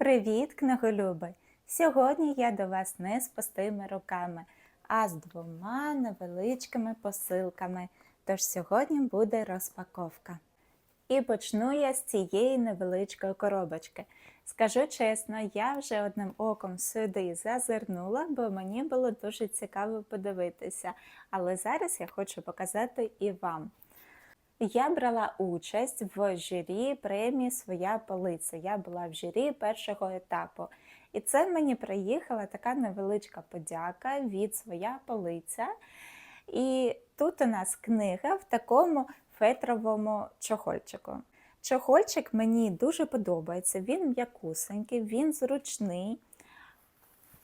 Привіт, книголюби! Сьогодні я до вас не з пустими руками, а з двома невеличкими посилками. Тож сьогодні буде розпаковка. І почну я з цієї невеличкої коробочки. Скажу чесно, я вже одним оком сюди зазирнула, бо мені було дуже цікаво подивитися. Але зараз я хочу показати і вам. Я брала участь в журі премії Своя полиця. Я була в журі першого етапу. І це мені приїхала така невеличка подяка від Своя полиця. І тут у нас книга в такому фетровому чохольчику. Чохольчик мені дуже подобається, він м'якусенький, він зручний.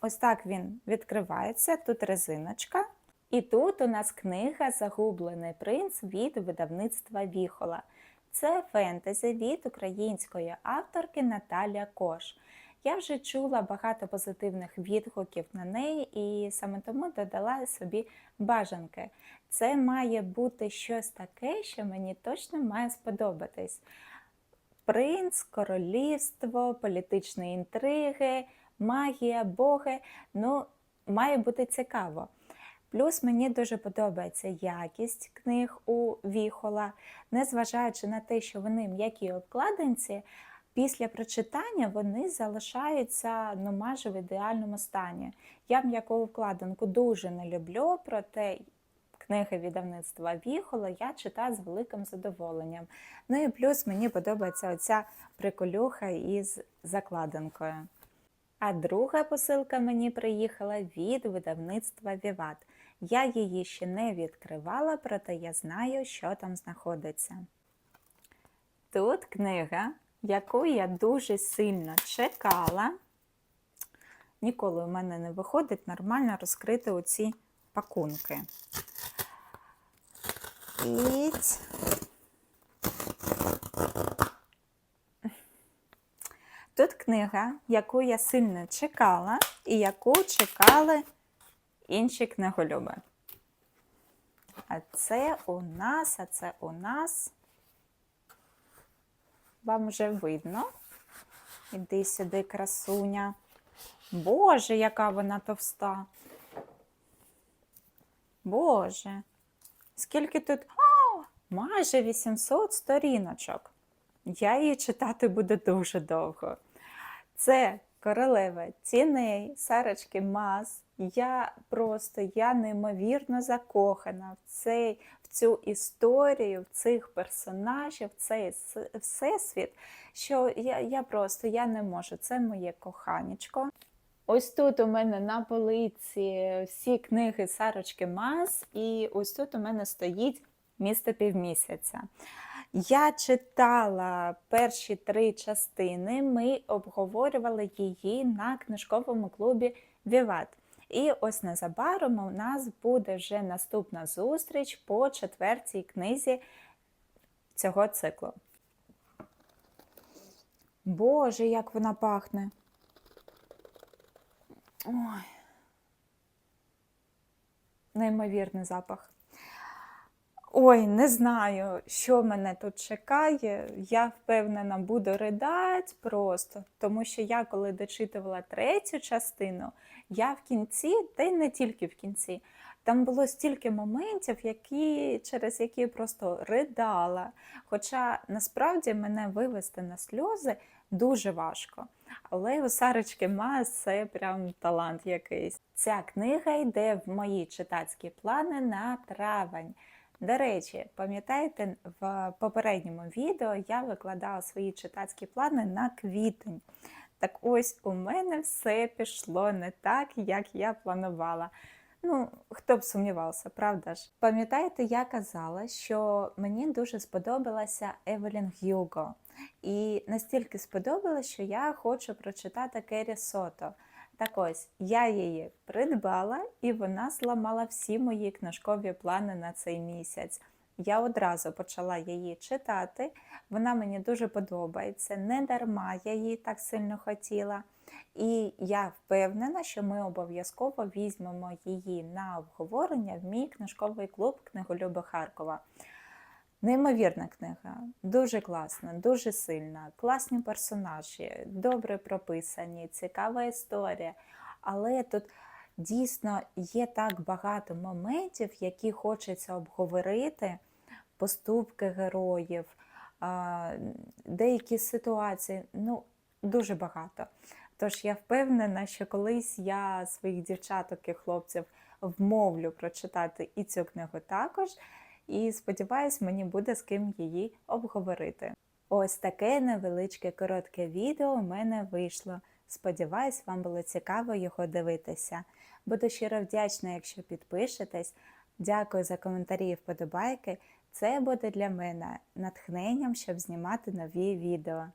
Ось так він відкривається, тут резиночка. І тут у нас книга Загублений принц від видавництва Віхола. Це фентезі від української авторки Наталія Кош. Я вже чула багато позитивних відгуків на неї і саме тому додала собі бажанки. Це має бути щось таке, що мені точно має сподобатись. Принц, королівство, політичні інтриги, магія, боги. Ну, має бути цікаво. Плюс мені дуже подобається якість книг у Віхола, незважаючи на те, що вони м'які обкладинці, після прочитання вони залишаються ну, майже в ідеальному стані. Я м'яку обкладинку дуже не люблю, проте книги видавництва Віхола я читаю з великим задоволенням. Ну і плюс мені подобається оця приколюха із закладинкою. А друга посилка мені приїхала від видавництва Віват. Я її ще не відкривала, проте я знаю, що там знаходиться. Тут книга, яку я дуже сильно чекала. Ніколи у мене не виходить нормально розкрити оці пакунки. І Тут книга, яку я сильно чекала, і яку чекали інші книголюби. А це у нас, а це у нас. Вам вже видно. Іди сюди, красуня. Боже, яка вона товста. Боже, скільки тут. О, майже 800 сторіночок. Я її читати буду дуже довго. Це королева тіней, Сарочки Мас. Я просто я неймовірно закохана в цей, в цю історію, в цих персонажів, в цей всесвіт, що я я просто я не можу. Це моє коханечко. Ось тут у мене на полиці всі книги Сарочки Мас, і ось тут у мене стоїть місто півмісяця. Я читала перші три частини, ми обговорювали її на книжковому клубі Віват. І ось незабаром у нас буде вже наступна зустріч по четвертій книзі цього циклу. Боже, як вона пахне. Ой. Неймовірний запах. Ой, не знаю, що мене тут чекає. Я впевнена, буду ридати просто, тому що я, коли дочитувала третю частину, я в кінці, та й не тільки в кінці, там було стільки моментів, які, через які просто ридала. Хоча насправді мене вивести на сльози дуже важко. Але у Сарочки Мас це прям талант якийсь. Ця книга йде в мої читацькі плани на травень. До речі, пам'ятаєте, в попередньому відео я викладала свої читацькі плани на квітень. Так ось у мене все пішло не так, як я планувала. Ну, хто б сумнівався, правда ж? Пам'ятаєте, я казала, що мені дуже сподобалася Евелін Гюго. І настільки сподобалось, що я хочу прочитати Керрі Сото. Так ось, я її придбала, і вона зламала всі мої книжкові плани на цей місяць. Я одразу почала її читати, вона мені дуже подобається, не дарма я її так сильно хотіла. І я впевнена, що ми обов'язково візьмемо її на обговорення в мій книжковий клуб Книголюби Харкова. Неймовірна книга, дуже класна, дуже сильна, класні персонажі, добре прописані, цікава історія. Але тут дійсно є так багато моментів, які хочеться обговорити, поступки героїв, деякі ситуації. Ну, дуже багато. Тож я впевнена, що колись я своїх дівчаток і хлопців вмовлю прочитати і цю книгу також. І сподіваюсь, мені буде з ким її обговорити. Ось таке невеличке коротке відео у мене вийшло. Сподіваюсь, вам було цікаво його дивитися. Буду щиро вдячна, якщо підпишетесь. Дякую за коментарі і вподобайки. Це буде для мене натхненням, щоб знімати нові відео.